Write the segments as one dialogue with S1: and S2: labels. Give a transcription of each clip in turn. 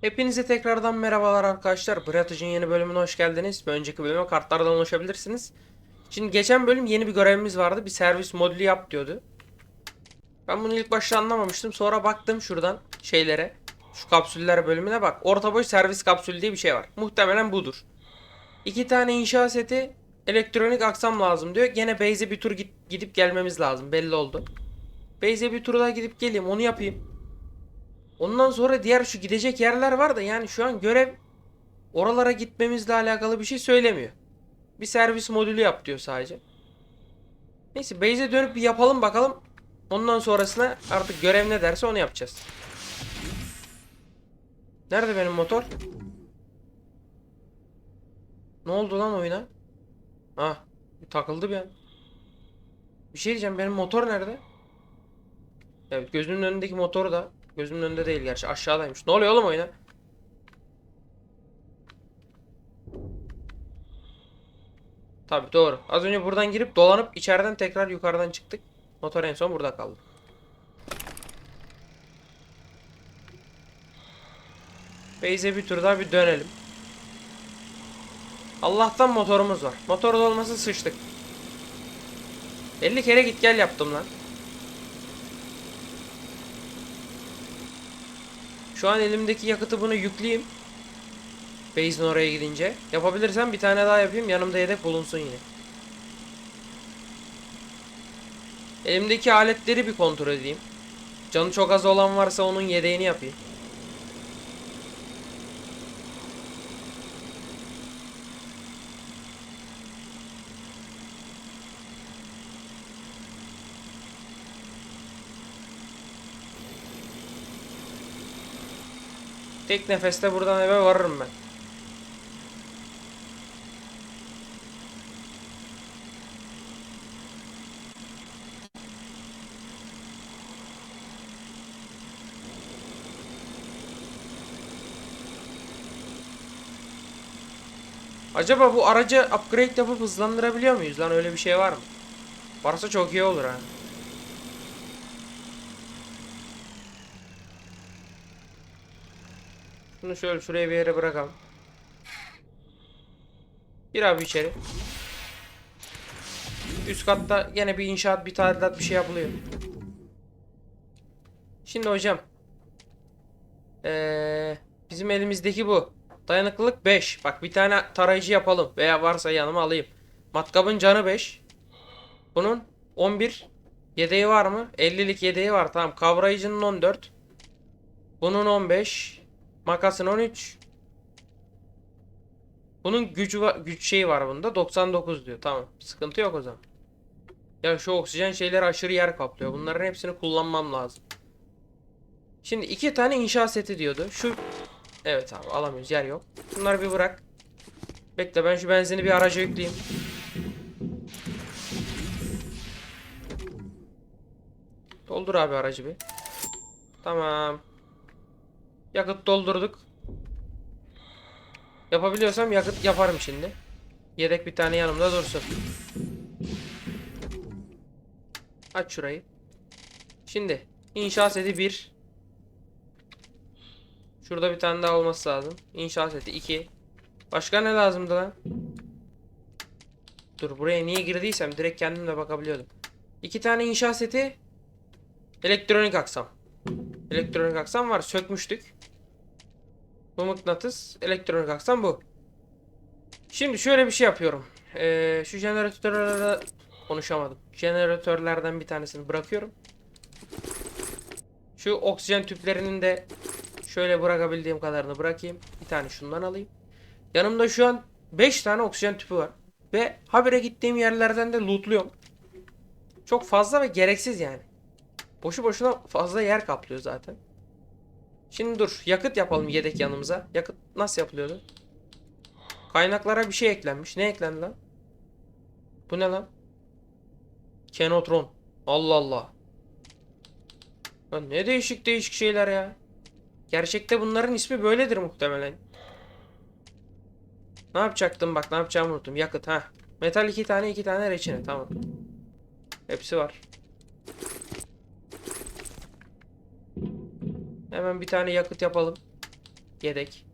S1: Hepinize tekrardan merhabalar arkadaşlar. Bratıcın yeni bölümüne hoş geldiniz. Bir önceki bölüme kartlardan ulaşabilirsiniz. Şimdi geçen bölüm yeni bir görevimiz vardı. Bir servis modülü yap diyordu. Ben bunu ilk başta anlamamıştım. Sonra baktım şuradan şeylere. Şu kapsüller bölümüne bak. Orta boy servis kapsülü diye bir şey var. Muhtemelen budur. İki tane inşa seti elektronik aksam lazım diyor. Gene base'e bir tur gidip gelmemiz lazım. Belli oldu. Base'e bir tur daha gidip geleyim. Onu yapayım. Ondan sonra diğer şu gidecek yerler var da yani şu an görev oralara gitmemizle alakalı bir şey söylemiyor. Bir servis modülü yap diyor sadece. Neyse base'e dönüp bir yapalım bakalım. Ondan sonrasına artık görev ne derse onu yapacağız. Nerede benim motor? Ne oldu lan oyuna? Ah, takıldı bir an. Bir şey diyeceğim benim motor nerede? Evet gözümün önündeki motor da gözümün önünde değil gerçi aşağıdaymış. Ne oluyor oğlum oyuna? Tabi doğru. Az önce buradan girip dolanıp içeriden tekrar yukarıdan çıktık. Motor en son burada kaldı. Base'e bir tur daha bir dönelim. Allah'tan motorumuz var. Motor olmasa sıçtık. 50 kere git gel yaptım lan. Şu an elimdeki yakıtı bunu yükleyeyim. Base'in oraya gidince. Yapabilirsem bir tane daha yapayım. Yanımda yedek bulunsun yine. Elimdeki aletleri bir kontrol edeyim. Canı çok az olan varsa onun yedeğini yapayım. Tek nefeste buradan eve varırım ben. Acaba bu aracı upgrade yapıp hızlandırabiliyor muyuz lan öyle bir şey var mı? Varsa çok iyi olur ha. Şunu şöyle şuraya bir yere bırakalım. Gir abi içeri. Üst katta gene bir inşaat, bir tadilat bir şey yapılıyor. Şimdi hocam. Ee, bizim elimizdeki bu. Dayanıklılık 5. Bak bir tane tarayıcı yapalım. Veya varsa yanıma alayım. Matkabın canı 5. Bunun 11. Yedeği var mı? 50'lik yedeği var. Tamam. Kavrayıcının 14. Bunun 15. Makasın 13. Bunun gücü var, güç şeyi var bunda. 99 diyor. Tamam. Sıkıntı yok o zaman. Ya şu oksijen şeyleri aşırı yer kaplıyor. Bunların hepsini kullanmam lazım. Şimdi iki tane inşa seti diyordu. Şu Evet abi alamıyoruz. Yer yok. Bunları bir bırak. Bekle ben şu benzini bir araca yükleyeyim. Doldur abi aracı bir. Tamam. Yakıt doldurduk. Yapabiliyorsam yakıt yaparım şimdi. Yedek bir tane yanımda dursun. Aç şurayı. Şimdi inşa seti 1. Şurada bir tane daha olması lazım. İnşa seti 2. Başka ne lazımdı lan? Dur buraya niye girdiysem direkt kendim de bakabiliyordum. İki tane inşa seti. Elektronik aksam. Elektronik aksam var. Sökmüştük. Bu mıknatıs. Elektronik aksam bu. Şimdi şöyle bir şey yapıyorum. Ee, şu jeneratörlere konuşamadım. Jeneratörlerden bir tanesini bırakıyorum. Şu oksijen tüplerinin de şöyle bırakabildiğim kadarını bırakayım. Bir tane şundan alayım. Yanımda şu an 5 tane oksijen tüpü var. Ve habire gittiğim yerlerden de lootluyorum. Çok fazla ve gereksiz yani. Boşu boşuna fazla yer kaplıyor zaten. Şimdi dur. Yakıt yapalım yedek yanımıza. Yakıt nasıl yapılıyordu? Kaynaklara bir şey eklenmiş. Ne eklendi lan? Bu ne lan? Kenotron. Allah Allah. Lan ne değişik değişik şeyler ya. Gerçekte bunların ismi böyledir muhtemelen. Ne yapacaktım bak ne yapacağımı unuttum. Yakıt ha. Metal iki tane iki tane reçine tamam. Hepsi var. Hemen bir tane yakıt yapalım. Yedek.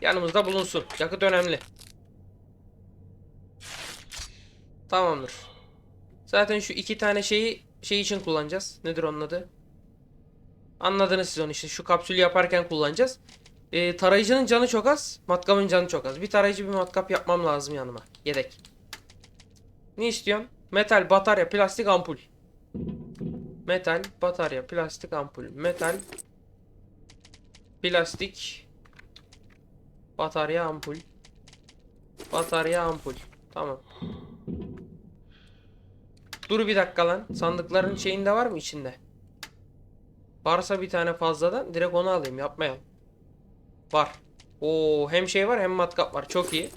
S1: Yanımızda bulunsun. Yakıt önemli. Tamamdır. Zaten şu iki tane şeyi şey için kullanacağız. Nedir onun adı? Anladınız siz onu işte. Şu kapsülü yaparken kullanacağız. Ee, tarayıcının canı çok az. Matkapın canı çok az. Bir tarayıcı bir matkap yapmam lazım yanıma. Yedek. Ne istiyorsun? Metal, batarya, plastik, ampul. Metal, batarya, plastik, ampul. Metal, plastik, batarya, ampul. Batarya, ampul. Tamam. Dur bir dakika lan. Sandıkların şeyinde var mı içinde? Varsa bir tane fazladan direkt onu alayım. Yapmayalım. Var. Oo hem şey var hem matkap var. Çok iyi.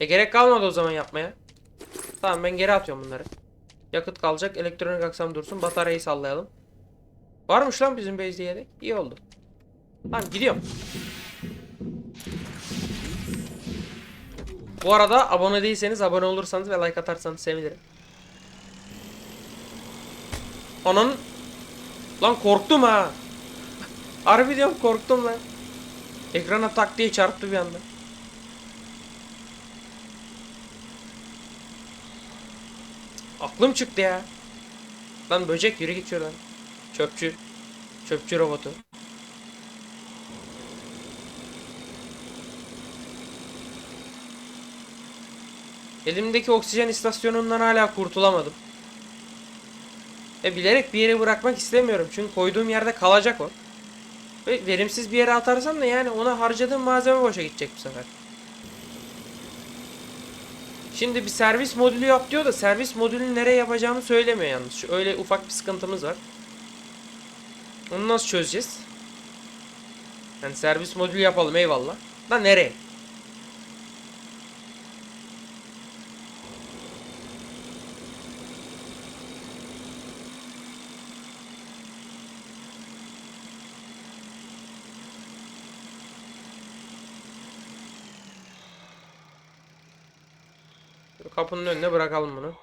S1: E gerek kalmadı o zaman yapmaya. Tamam ben geri atıyorum bunları. Yakıt kalacak. Elektronik aksam dursun. Bataryayı sallayalım. Varmış lan bizim base'de yedek. İyi oldu. Tamam gidiyorum. Bu arada abone değilseniz abone olursanız ve like atarsanız sevinirim. Onun Lan korktum ha. Harbi diyorum korktum lan. Ekrana tak diye çarptı bir anda. Aklım çıktı ya. Lan böcek yürü git şuradan. Çöpçü. Çöpçü robotu. Elimdeki oksijen istasyonundan hala kurtulamadım. E bilerek bir yere bırakmak istemiyorum. Çünkü koyduğum yerde kalacak o. Ve verimsiz bir yere atarsam da yani ona harcadığım malzeme boşa gidecek bu sefer. Şimdi bir servis modülü yap diyor da servis modülünü nereye yapacağımı söylemiyor yalnız. Şu öyle ufak bir sıkıntımız var. Onu nasıl çözeceğiz? Yani servis modülü yapalım eyvallah. Da nereye? Kapının önüne bırakalım bunu.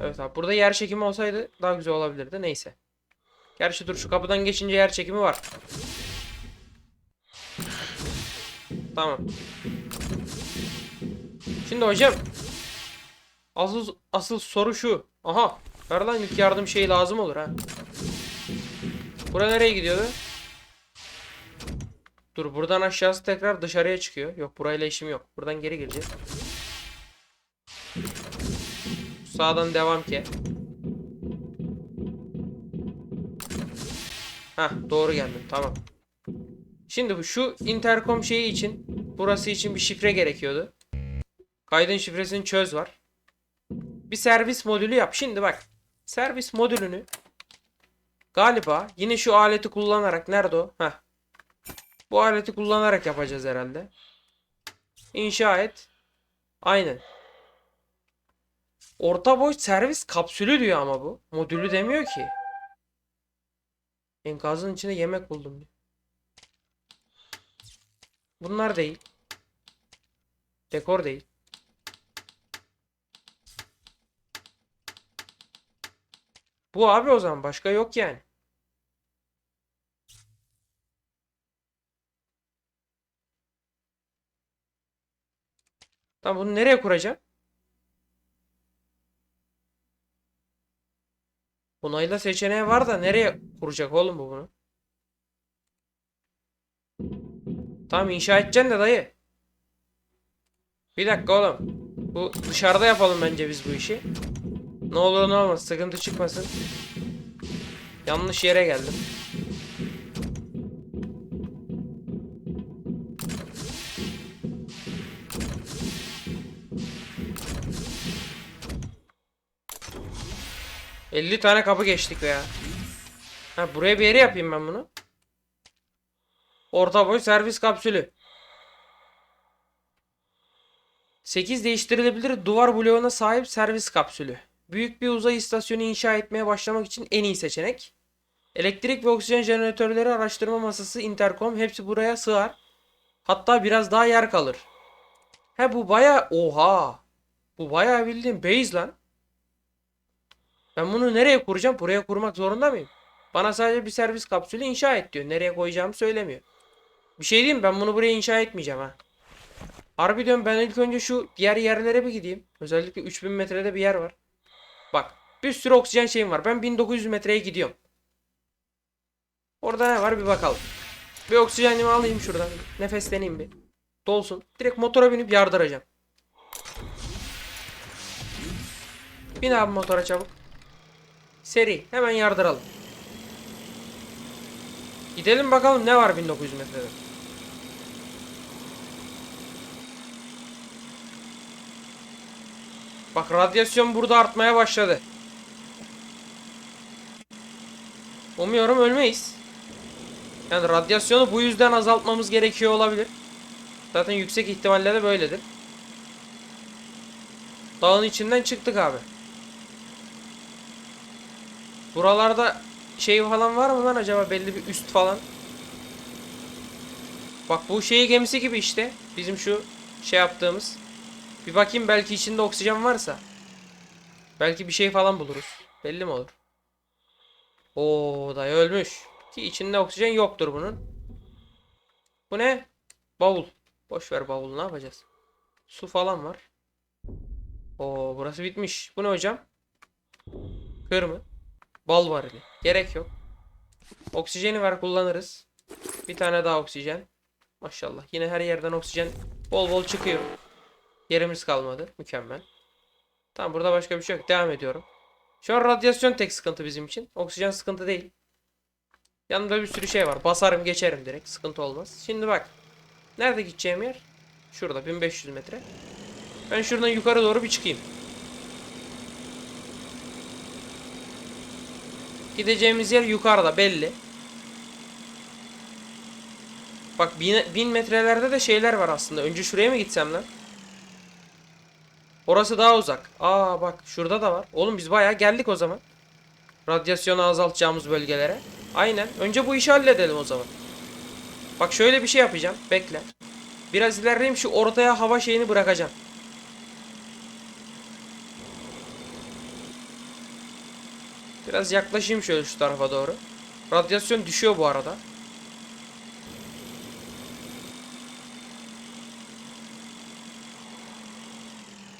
S1: Evet abi burada yer çekimi olsaydı daha güzel olabilirdi. Neyse. Gerçi dur şu kapıdan geçince yer çekimi var. Tamam. Şimdi hocam. Asıl, asıl soru şu. Aha. Ver lan ilk yardım şeyi lazım olur ha. Bura nereye gidiyordu? Dur buradan aşağısı tekrar dışarıya çıkıyor. Yok burayla işim yok. Buradan geri gireceğiz. Sağdan devam ki. Hah doğru geldim tamam. Şimdi şu intercom şeyi için burası için bir şifre gerekiyordu. Kaydın şifresini çöz var. Bir servis modülü yap. Şimdi bak. Servis modülünü galiba yine şu aleti kullanarak nerede o? Heh. Bu aleti kullanarak yapacağız herhalde. İnşa et. Aynen. Orta boy servis kapsülü diyor ama bu. Modülü demiyor ki. Enkazın içinde yemek buldum diyor. Bunlar değil. Dekor değil. Bu abi o zaman başka yok yani. Tamam bunu nereye kuracağım? Onayla seçeneği var da nereye kuracak oğlum bu bunu? Tamam inşa edeceksin de dayı. Bir dakika oğlum. Bu dışarıda yapalım bence biz bu işi. Ne olur ne olmaz sıkıntı çıkmasın. Yanlış yere geldim. ...50 tane kapı geçtik ya. Ha buraya bir yere yapayım ben bunu. Orta boy servis kapsülü. 8 değiştirilebilir duvar bloğuna sahip servis kapsülü. Büyük bir uzay istasyonu inşa etmeye başlamak için en iyi seçenek. Elektrik ve oksijen jeneratörleri araştırma masası, interkom hepsi buraya sığar. Hatta biraz daha yer kalır. He bu baya oha. Bu baya bildiğin base lan. Ben bunu nereye kuracağım? Buraya kurmak zorunda mıyım? Bana sadece bir servis kapsülü inşa et diyor. Nereye koyacağımı söylemiyor. Bir şey diyeyim ben bunu buraya inşa etmeyeceğim ha. Harbi diyorum ben ilk önce şu diğer yerlere bir gideyim. Özellikle 3000 metrede bir yer var. Bak bir sürü oksijen şeyim var. Ben 1900 metreye gidiyorum. Orada ne var bir bakalım. Bir oksijenimi alayım şuradan. Nefesleneyim bir. Dolsun. Direkt motora binip yardıracağım. Bin abi motora çabuk. Seri. Hemen yardıralım. Gidelim bakalım ne var 1900 metrede. Bak radyasyon burada artmaya başladı. Umuyorum ölmeyiz. Yani radyasyonu bu yüzden azaltmamız gerekiyor olabilir. Zaten yüksek ihtimalle de böyledir. Dağın içinden çıktık abi. Buralarda şey falan var mı lan acaba belli bir üst falan? Bak bu şey gemisi gibi işte. Bizim şu şey yaptığımız. Bir bakayım belki içinde oksijen varsa. Belki bir şey falan buluruz. Belli mi olur? Oo dayı ölmüş. Ki içinde oksijen yoktur bunun. Bu ne? Bavul. Boş ver bavulu ne yapacağız? Su falan var. Oo burası bitmiş. Bu ne hocam? Kır mı? Bal varili. Gerek yok. Oksijeni var kullanırız. Bir tane daha oksijen. Maşallah. Yine her yerden oksijen bol bol çıkıyor. Yerimiz kalmadı. Mükemmel. Tamam burada başka bir şey yok. Devam ediyorum. Şu an radyasyon tek sıkıntı bizim için. Oksijen sıkıntı değil. Yanında bir sürü şey var. Basarım geçerim direkt. Sıkıntı olmaz. Şimdi bak. Nerede gideceğim yer? Şurada 1500 metre. Ben şuradan yukarı doğru bir çıkayım. Gideceğimiz yer yukarıda belli. Bak bin, bin metrelerde de şeyler var aslında. Önce şuraya mı gitsem lan? Orası daha uzak. Aa bak şurada da var. Oğlum biz bayağı geldik o zaman. Radyasyonu azaltacağımız bölgelere. Aynen. Önce bu işi halledelim o zaman. Bak şöyle bir şey yapacağım. Bekle. Biraz ilerleyeyim şu ortaya hava şeyini bırakacağım. Biraz yaklaşayım şöyle şu tarafa doğru. Radyasyon düşüyor bu arada.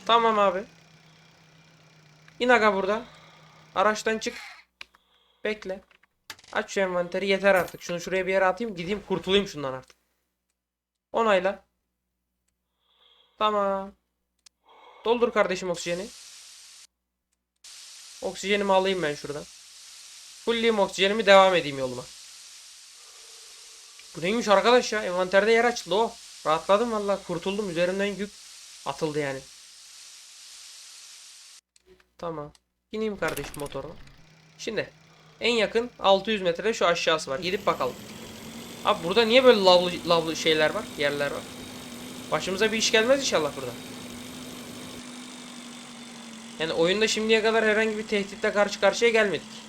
S1: Tamam abi. İn aga buradan. Araçtan çık. Bekle. Aç şu envanteri yeter artık. Şunu şuraya bir yere atayım. Gideyim kurtulayım şundan artık. Onayla. Tamam. Doldur kardeşim oksijeni. Oksijenimi alayım ben şuradan. Fulleyim oksijenimi devam edeyim yoluma. Bu neymiş arkadaş ya? Envanterde yer açıldı o. Rahatladım valla. Kurtuldum. Üzerimden yük atıldı yani. Tamam. İneyim kardeşim motoruna. Şimdi en yakın 600 metrede şu aşağısı var. Gidip bakalım. Abi burada niye böyle lavlı, lavlı şeyler var? Yerler var. Başımıza bir iş gelmez inşallah burada. Yani oyunda şimdiye kadar herhangi bir tehditle karşı karşıya gelmedik.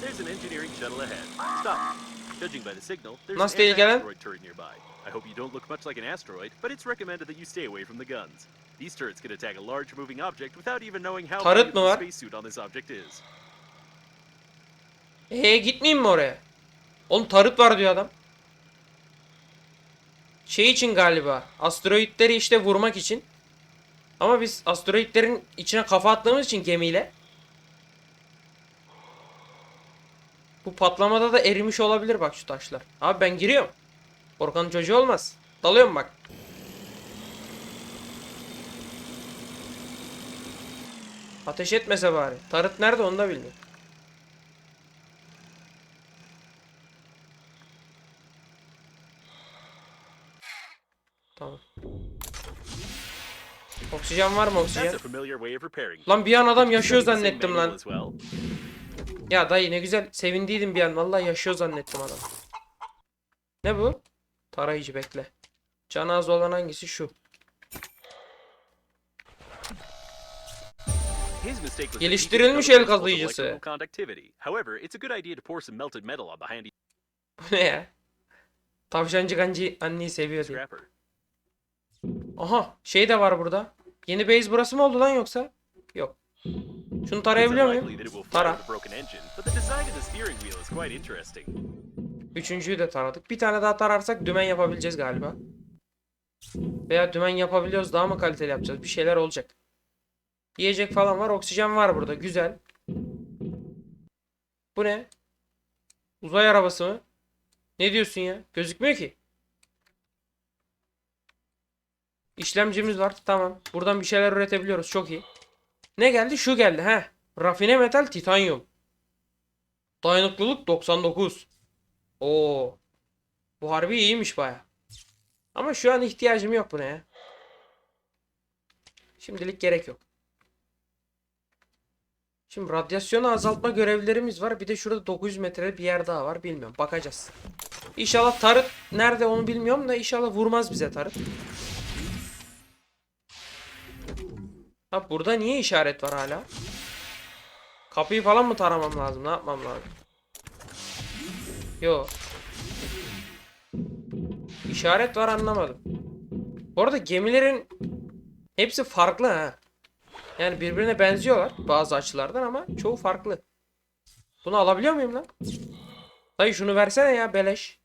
S2: There's an engineering shuttle ahead. Stop. Judging by the signal, there's
S1: Nasıl
S2: an turret nearby. I hope you don't look much like an asteroid, but it's recommended that you stay away from the guns. These turrets can attack a large moving object without even knowing how
S1: mı
S2: the spacesuit on this object is.
S1: Ee gitmeyeyim mi oraya? Oğlum tarıt var diyor adam. Şey için galiba. Asteroidleri işte vurmak için. Ama biz asteroidlerin içine kafa attığımız için gemiyle. Bu patlamada da erimiş olabilir bak şu taşlar. Abi ben giriyorum. Korkanın çocuğu olmaz. Dalıyorum bak. Ateş etmese bari. Tarıt nerede onu da bilmiyorum. Tamam. Oksijen var mı oksijen? Lan bir an adam yaşıyor zannettim lan. Ya dayı ne güzel sevindiydim bir an. Vallahi yaşıyor zannettim adam. Ne bu? Tarayıcı bekle. Canı az olan hangisi şu? Geliştirilmiş el kazıyıcısı. Bu ne ya? Tavşancık anne, anneyi seviyor diye. Aha şey de var burada. Yeni base burası mı oldu lan yoksa? Yok. Şunu tarayabiliyor muyum? Tara. Üçüncüyü de taradık. Bir tane daha tararsak dümen yapabileceğiz galiba. Veya dümen yapabiliyoruz daha mı kaliteli yapacağız? Bir şeyler olacak. Yiyecek falan var. Oksijen var burada. Güzel. Bu ne? Uzay arabası mı? Ne diyorsun ya? Gözükmüyor ki. İşlemcimiz var. Tamam. Buradan bir şeyler üretebiliyoruz. Çok iyi. Ne geldi? Şu geldi. Heh. Rafine metal titanyum. Dayanıklılık 99. Oo. Bu harbi iyiymiş baya. Ama şu an ihtiyacım yok buna ya. Şimdilik gerek yok. Şimdi radyasyonu azaltma görevlerimiz var. Bir de şurada 900 metre bir yer daha var. Bilmiyorum. Bakacağız. İnşallah tarıt nerede onu bilmiyorum da inşallah vurmaz bize tarıt. Ha burada niye işaret var hala? Kapıyı falan mı taramam lazım? Ne yapmam lazım? Yo. İşaret var anlamadım. Bu arada gemilerin hepsi farklı ha. Yani birbirine benziyorlar bazı açılardan ama çoğu farklı. Bunu alabiliyor muyum lan? Dayı şunu versene ya beleş.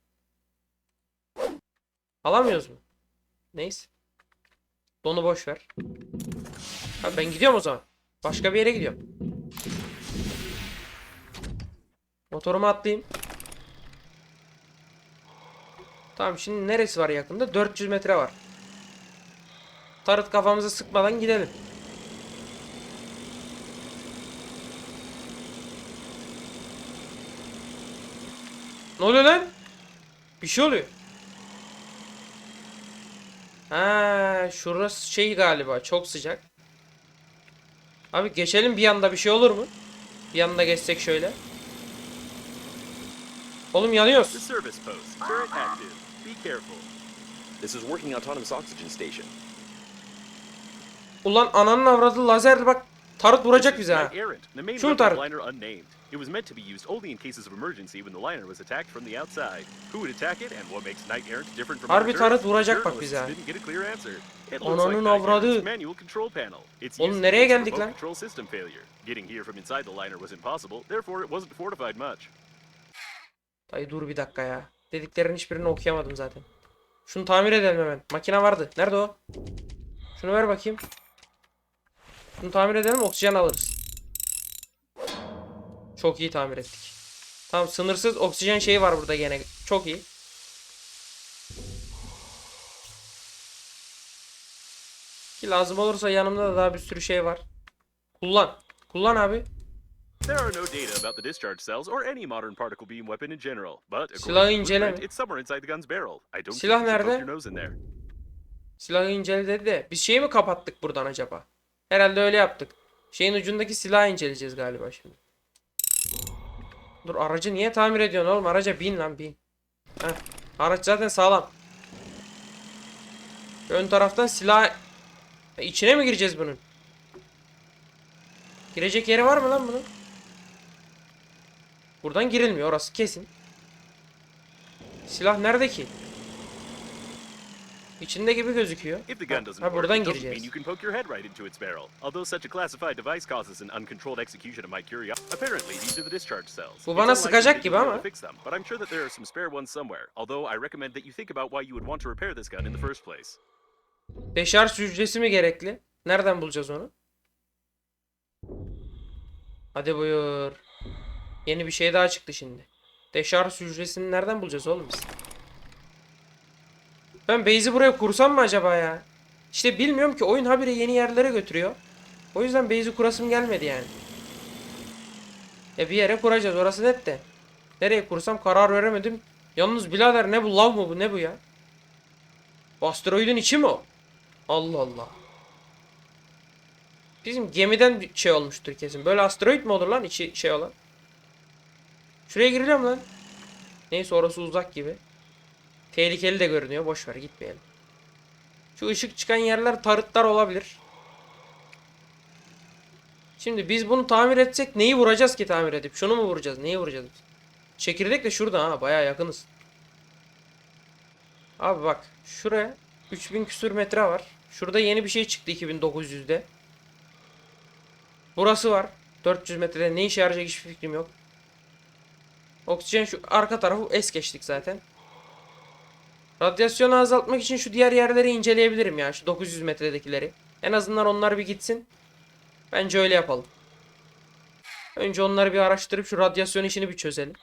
S1: Alamıyoruz mu? Neyse. Donu boş ver. Ha, ben gidiyorum o zaman. Başka bir yere gidiyorum. Motoruma atlayayım. Tamam şimdi neresi var yakında? 400 metre var. Tarıt kafamızı sıkmadan gidelim. Ne oluyor lan? Bir şey oluyor. Ha, şurası şey galiba çok sıcak. Abi geçelim bir yanda bir şey olur mu? Bir yanda geçsek şöyle. Oğlum
S2: The
S1: yanıyoruz.
S2: service post. Turret active. Be careful.
S3: This is working autonomous oxygen station.
S1: Ulan ananın avradı lazer bak tarıt vuracak bize ha.
S2: The
S1: tarıt.
S2: liner unnamed. It was meant to be used only in cases of emergency when the liner was attacked from the outside. Who would attack it and what makes Knight Errant different from
S1: Harbi
S2: turrets?
S1: vuracak bak bize ha. Ananın avradı. Oğlum nereye geldik lan? Dayı dur bir dakika ya. Dediklerin hiçbirini okuyamadım zaten. Şunu tamir edelim hemen. Makine vardı. Nerede o? Şunu ver bakayım. Şunu tamir edelim oksijen alırız. Çok iyi tamir ettik. Tamam sınırsız oksijen şeyi var burada gene. Çok iyi. Ki lazım olursa yanımda da daha bir sürü şey var. Kullan. Kullan abi.
S2: There are no data about the discharge cells or any modern particle beam weapon in general, but
S1: Silahı inceleme.
S2: it's somewhere inside the gun's barrel. I don't
S1: Silah
S2: think you should poke
S1: nerede?
S2: your nose in there.
S1: Silahı incele dedi de biz şeyi mi kapattık buradan acaba? Herhalde öyle yaptık. Şeyin ucundaki silahı inceleyeceğiz galiba şimdi. Dur aracı niye tamir ediyorsun oğlum? Araca bin lan bin. Heh. Araç zaten sağlam. Ön taraftan silah... E, içine mi gireceğiz bunun? Girecek yeri var mı lan bunun? Buradan girilmiyor orası kesin. Silah nerede ki? İçinde gibi gözüküyor. Ha buradan gireceğiz. Bu bana sıkacak gibi ama.
S2: but I'm sure that there are some spare ones somewhere. Although I recommend that you think about why you would want to repair this gun in the first place.
S1: Deşarj hücresi mi gerekli? Nereden bulacağız onu? Hadi buyur. Yeni bir şey daha çıktı şimdi. Deşarj hücresini nereden bulacağız oğlum biz? Ben base'i buraya kursam mı acaba ya? İşte bilmiyorum ki oyun habire yeni yerlere götürüyor. O yüzden base'i kurasım gelmedi yani. E bir yere kuracağız orası net de. Nereye kursam karar veremedim. Yalnız birader ne bu lav mı bu ne bu ya? Bu asteroidin içi mi o? Allah Allah. Bizim gemiden bir şey olmuştur kesin. Böyle asteroid mi olur lan içi şey olan? Şuraya gireceğim lan. Neyse orası uzak gibi. Tehlikeli de görünüyor. Boş ver gitmeyelim. Şu ışık çıkan yerler tarıtlar olabilir. Şimdi biz bunu tamir etsek neyi vuracağız ki tamir edip? Şunu mu vuracağız? Neyi vuracağız? biz? Çekirdek de şurada ha. Bayağı yakınız. Abi bak şuraya 3000 küsür metre var. Şurada yeni bir şey çıktı 2900'de. Burası var. 400 metrede ne işe yarayacak hiçbir fikrim yok. Oksijen şu arka tarafı es geçtik zaten. Radyasyonu azaltmak için şu diğer yerleri inceleyebilirim ya. Şu 900 metredekileri. En azından onlar bir gitsin. Bence öyle yapalım. Önce onları bir araştırıp şu radyasyon işini bir çözelim.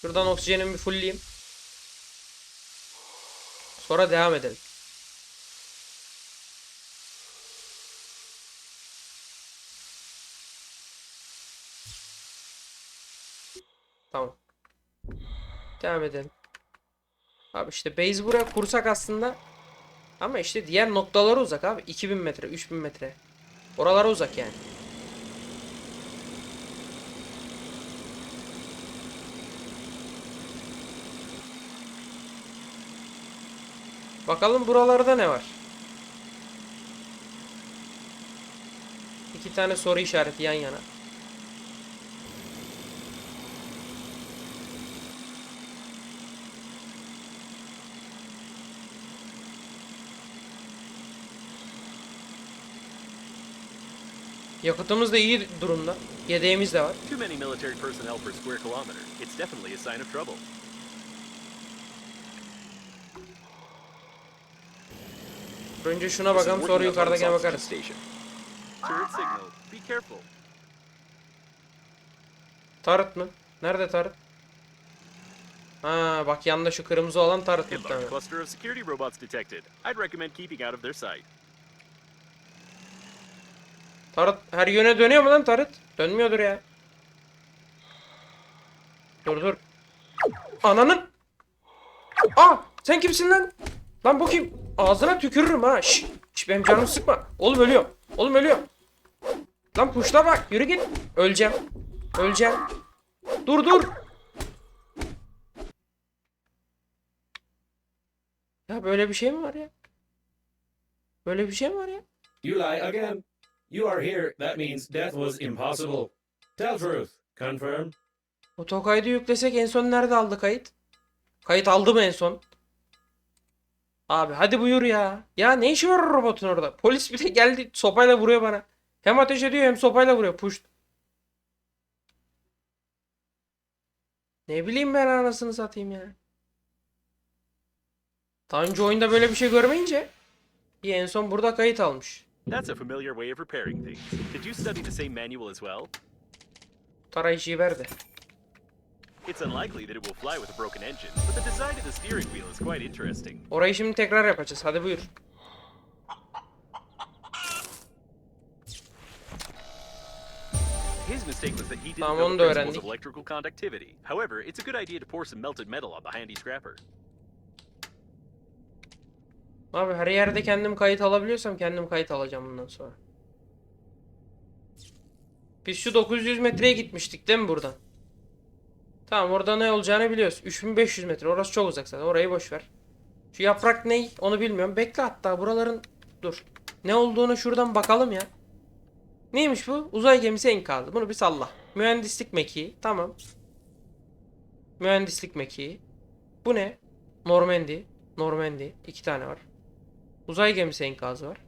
S1: Şuradan oksijenimi bir fullleyeyim. Sonra devam edelim. Tamam. Devam edelim. Abi işte base buraya kursak aslında. Ama işte diğer noktalara uzak abi. 2000 metre, 3000 metre. Oralara uzak yani. Bakalım buralarda ne var? İki tane soru işareti yan yana. Yakıtımız da iyi durumda. Yedeğimiz de var.
S2: Too many military personnel per square kilometer. It's definitely a sign of trouble.
S1: Önce şuna bakalım sonra yukarıdakine bakarız.
S3: Station.
S2: Turret signal. Be careful.
S1: Tarıt mı? Nerede tarıt? Ha bak yanında şu kırmızı olan tarıt muhtemelen.
S2: cluster of security robots detected. I'd recommend keeping out of their sight.
S1: Tarıt her yöne dönüyor mu lan tarıt? Dönmüyordur ya. Dur dur. Ananın. Aa sen kimsin lan? Lan bu kim? Ağzına tükürürüm ha. Şş, şş benim canımı sıkma. Oğlum ölüyorum. Oğlum ölüyorum. Lan puşla bak yürü git. Öleceğim. Öleceğim. Dur dur. Ya böyle bir şey mi var ya? Böyle bir şey mi var ya?
S4: You lie again. You are here. That means death was impossible. Tell truth. Confirm.
S1: Otokaydı yüklesek en son nerede aldı kayıt? Kayıt aldı mı en son? Abi hadi buyur ya. Ya ne işi var robotun orada? Polis bir de geldi sopayla vuruyor bana. Hem ateş ediyor hem sopayla vuruyor. Puş. Ne bileyim ben anasını satayım ya. Daha önce oyunda böyle bir şey görmeyince bir en son burada kayıt almış.
S2: That's a familiar way of repairing things. Did you study the same manual as well?
S1: Tarayıcıyı verdi.
S2: It's unlikely that it will fly with a broken engine, but the design of the steering wheel is quite interesting.
S1: Orayı şimdi tekrar yapacağız. Hadi buyur.
S2: His mistake was that he didn't know the principles of electrical conductivity. However, it's a good idea to pour some melted metal on the handy scrapper.
S1: Abi her yerde kendim kayıt alabiliyorsam kendim kayıt alacağım bundan sonra. Biz şu 900 metreye gitmiştik değil mi buradan? Tamam orada ne olacağını biliyoruz. 3500 metre orası çok uzak zaten orayı boş ver. Şu yaprak ne onu bilmiyorum. Bekle hatta buraların dur. Ne olduğunu şuradan bakalım ya. Neymiş bu? Uzay gemisi enkazı. Bunu bir salla. Mühendislik mekiği. Tamam. Mühendislik mekiği. Bu ne? Normandy. Normandy. İki tane var. Uzay gemisi enkazı var.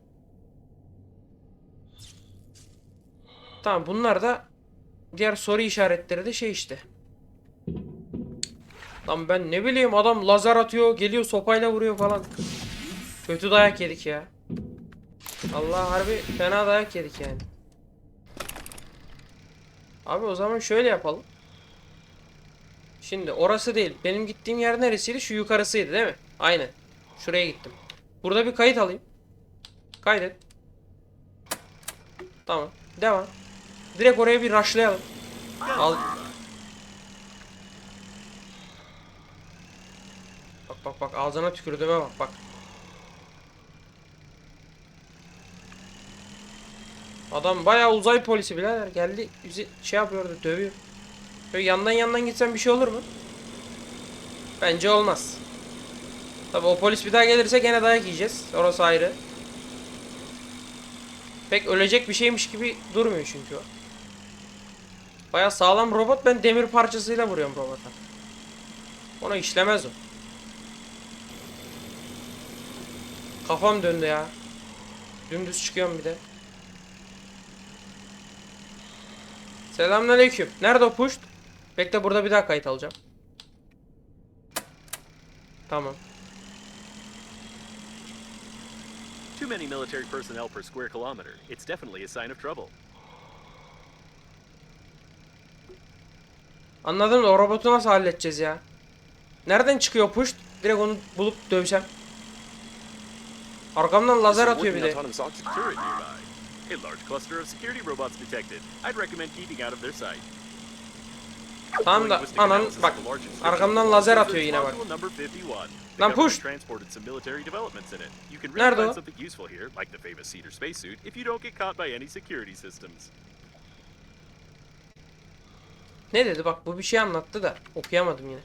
S1: Tamam bunlar da diğer soru işaretleri de şey işte. Lan ben ne bileyim adam lazer atıyor, geliyor sopayla vuruyor falan. Kötü dayak yedik ya. Allah harbi fena dayak yedik yani. Abi o zaman şöyle yapalım. Şimdi orası değil. Benim gittiğim yer neresiydi? Şu yukarısıydı değil mi? Aynen. Şuraya gittim. Burada bir kayıt alayım. Kaydet. Tamam. Devam. Direkt oraya bir rushlayalım. Al. Bak bak ağzına tükürdüğüme bak bak. Adam bayağı uzay polisi birader geldi bizi şey yapıyordu dövüyor. Böyle yandan yandan gitsen bir şey olur mu? Bence olmaz. Tabi o polis bir daha gelirse gene dayak yiyeceğiz. Orası ayrı. Pek ölecek bir şeymiş gibi durmuyor çünkü o. Baya sağlam robot. Ben demir parçasıyla vuruyorum robota. Ona işlemez o. Kafam döndü ya. Dümdüz çıkıyorum bir de. Selamünaleyküm. Nerede o push? Bekle burada bir daha kayıt alacağım. Tamam.
S2: Too many military personnel per square kilometer. It's definitely a sign of trouble.
S1: Anladım da o robotu nasıl halledeceğiz ya? Nereden çıkıyor push? Direkt onu bulup dövsem. Arkamdan lazer atıyor bir de.
S2: A large cluster of security robots detected. I'd recommend keeping out of their sight.
S1: Tamam da anan bak arkamdan lazer atıyor yine bak.
S2: module number 51. The
S1: Lan push.
S2: transported some military developments in it. You can really find something useful here, like the famous Cedar spacesuit, if you don't get caught by any security systems.
S1: Ne dedi bak bu bir şey anlattı da okuyamadım yine.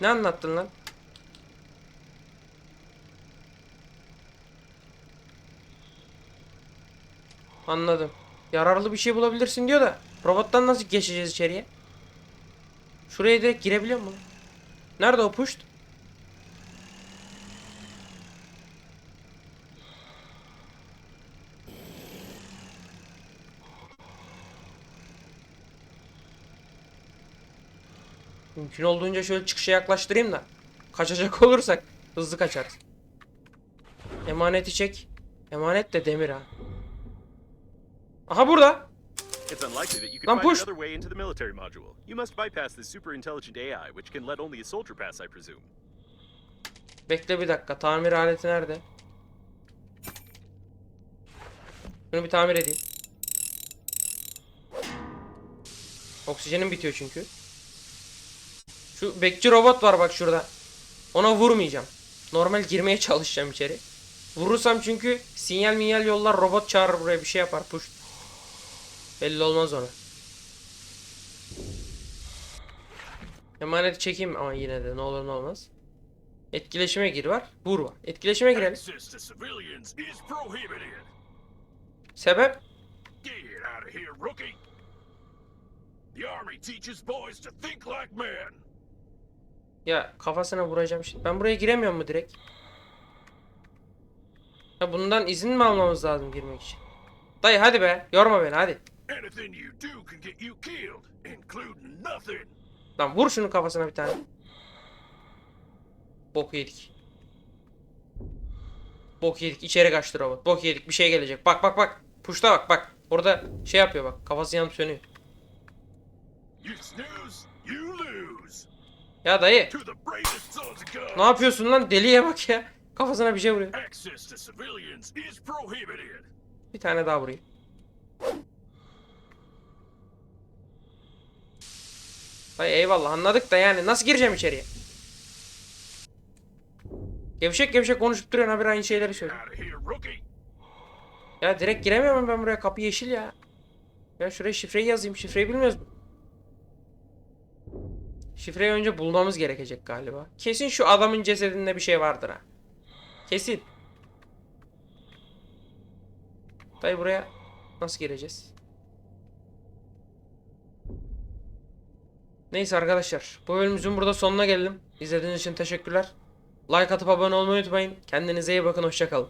S1: Ne anlattın lan? Anladım. Yararlı bir şey bulabilirsin diyor da robottan nasıl geçeceğiz içeriye? Şuraya direkt girebiliyor mu? Nerede o push? Mümkün olduğunca şöyle çıkışa yaklaştırayım da kaçacak olursak hızlı kaçarız. Emaneti çek. Emanet de demir ha. Aha burada.
S2: It's unlikely that you
S1: Lan
S2: can find
S1: push.
S2: another way into the military module. You must bypass this super intelligent AI, which can let only a soldier pass, I presume.
S1: Bekle bir dakika. Tamir aleti nerede? Bunu bir tamir edeyim. Oksijenim bitiyor çünkü. Şu bekçi robot var bak şurada. Ona vurmayacağım. Normal girmeye çalışacağım içeri. Vurursam çünkü sinyal minyal yollar robot çağırır buraya bir şey yapar push. Belli olmaz ona. Emaneti çekeyim ama yine de ne olur ne olmaz. Etkileşime gir var. Vur var. Etkileşime girelim. Sebep? Ya kafasına vuracağım şimdi. Ben buraya giremiyorum mu direkt? Ya bundan izin mi almamız lazım girmek için? Dayı hadi be. Yorma beni hadi.
S5: Anything you do can get you killed, including nothing.
S1: Lan vur şunun kafasına bir tane. Bok yedik. Bok yedik. İçeri kaçtı robot. Bok yedik. Bir şey gelecek. Bak bak bak. Puşta bak bak. Orada şey yapıyor bak. Kafası yanıp sönüyor.
S5: You snooze, you lose.
S1: Ya dayı. Ne yapıyorsun lan? Deliye bak ya. Kafasına bir şey vuruyor. Bir tane daha vurayım. Dayı eyvallah anladık da yani nasıl gireceğim içeriye? Gevşek gevşek konuşup duruyorsun abi aynı şeyleri
S5: rookie.
S1: Ya direkt giremiyorum ben buraya kapı yeşil ya. Ya şuraya şifreyi yazayım şifreyi bilmiyoruz mu? Şifreyi önce bulmamız gerekecek galiba. Kesin şu adamın cesedinde bir şey vardır ha. Kesin. Dayı buraya nasıl gireceğiz? Neyse arkadaşlar. Bu bölümümüzün burada sonuna geldim. İzlediğiniz için teşekkürler. Like atıp abone olmayı unutmayın. Kendinize iyi bakın. Hoşçakalın.